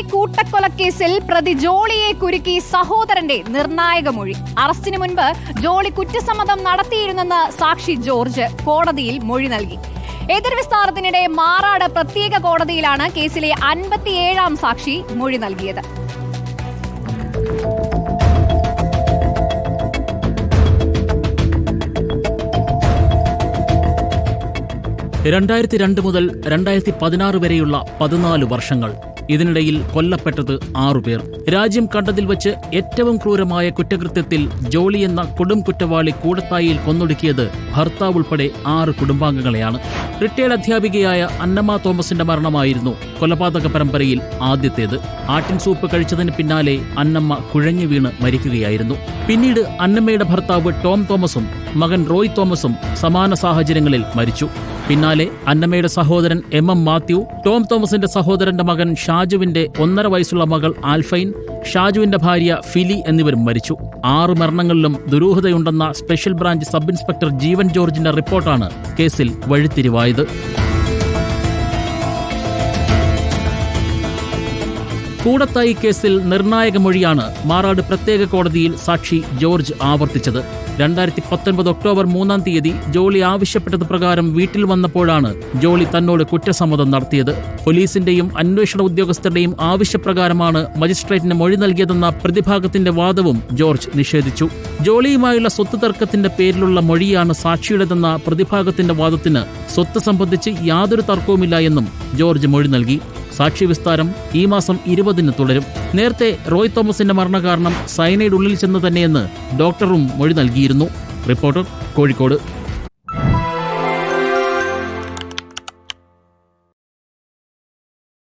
കൂട്ടക്കൊലക്കേസിൽ പ്രതി ജോളിയെ കുരുക്കി സഹോദരന്റെ നിർണായക മൊഴി. അറസ്റ്റിന് മുൻപ് ജോളി കുറ്റസമ്മതം നടത്തിയിരുന്നെന്ന് സാക്ഷി ജോർജ് കോടതിയിൽ മൊഴി നൽകി. എതിർ വിസ്താരത്തിനിടെ മാറാട് പ്രത്യേക കോടതിയിലാണ് കേസിലെ അൻപത്തിയേഴാം സാക്ഷി മൊഴി നൽകിയത്. രണ്ടായിരത്തി രണ്ട് മുതൽ രണ്ടായിരത്തി പതിനാറ് വരെയുള്ള പതിനാല് വർഷങ്ങൾ. ഇതിനിടയിൽ കൊല്ലപ്പെട്ടത് ആറുപേർ രാജ്യം കണ്ടതിൽ വച്ച് ഏറ്റവും ക്രൂരമായ കുറ്റകൃത്യത്തിൽ ജോളി എന്ന കൊടും കുറ്റവാളി കൂടത്തായിയിൽ കൊന്നൊടുക്കിയത് ഭർത്താവ് ഉൾപ്പെടെ ആറ് കുടുംബാംഗങ്ങളെയാണ്. റിട്ടയർഡ് അധ്യാപികയായ അന്നമ്മ തോമസിന്റെ മരണമായിരുന്നു കൊലപാതക പരമ്പരയിൽ ആദ്യത്തേത്. ആട്ടിൻ സൂപ്പ് കഴിച്ചതിന് പിന്നാലെ അന്നമ്മ കുഴഞ്ഞു വീണ് മരിക്കുകയായിരുന്നു. പിന്നീട് അന്നമ്മയുടെ ഭർത്താവ് ടോം തോമസും മകൻ റോയ് തോമസും സമാന സാഹചര്യങ്ങളിൽ മരിച്ചു. പിന്നാലെ അന്നമ്മയുടെ സഹോദരൻ എം എം മാത്യു ടോം തോമസിന്റെ സഹോദരന്റെ മകൻ ഷാജുവിന്റെ ഒന്നര വയസ്സുള്ള മകൾ ആൽഫൈൻ ഷാജുവിന്റെ ഭാര്യ ഫിലി എന്നിവരും മരിച്ചു. ആറ് മരണങ്ങളിലും ദുരൂഹതയുണ്ടെന്ന special branch sub inspector Jeevan ജോർജിന്റെ റിപ്പോർട്ടാണ് കേസിൽ വഴിത്തിരിവായത്. കൂടത്തായി കേസിൽ നിർണായക മൊഴിയാണ് മാറാട് പ്രത്യേക കോടതിയിൽ സാക്ഷി ജോർജ് ആവർത്തിച്ചത്. രണ്ടായിരത്തി പത്തൊൻപത് ഒക്ടോബർ മൂന്നാം തീയതി ജോളി ആവശ്യപ്പെട്ടത് പ്രകാരം വീട്ടിൽ വന്നപ്പോഴാണ് ജോളി തന്നോട് കുറ്റസമ്മതം നടത്തിയത്. പോലീസിന്റെയും അന്വേഷണ ഉദ്യോഗസ്ഥരുടെയും ആവശ്യപ്രകാരമാണ് മജിസ്ട്രേറ്റിന് മൊഴി നൽകിയതെന്ന പ്രതിഭാഗത്തിന്റെ വാദവും ജോർജ് നിഷേധിച്ചു. ജോളിയുമായുള്ള സ്വത്ത് തർക്കത്തിന്റെ പേരിലുള്ള മൊഴിയാണ് സാക്ഷിയുടേതെന്ന പ്രതിഭാഗത്തിന്റെ വാദത്തിന് സ്വത്ത് സംബന്ധിച്ച് യാതൊരു തർക്കവുമില്ല എന്നും ജോർജ് മൊഴി നൽകി. സാക്ഷി വിസ്താരം ഈ മാസം ഇരുപതിന് തുടരും. നേരത്തെ റോയ് തോമസിന്റെ മരണകാരണം സയനൈഡ് ഉള്ളിൽ ചെന്ന് തന്നെയെന്ന് ഡോക്ടറും മൊഴി നൽകിയിരുന്നു. റിപ്പോർട്ടർ കോഴിക്കോട്.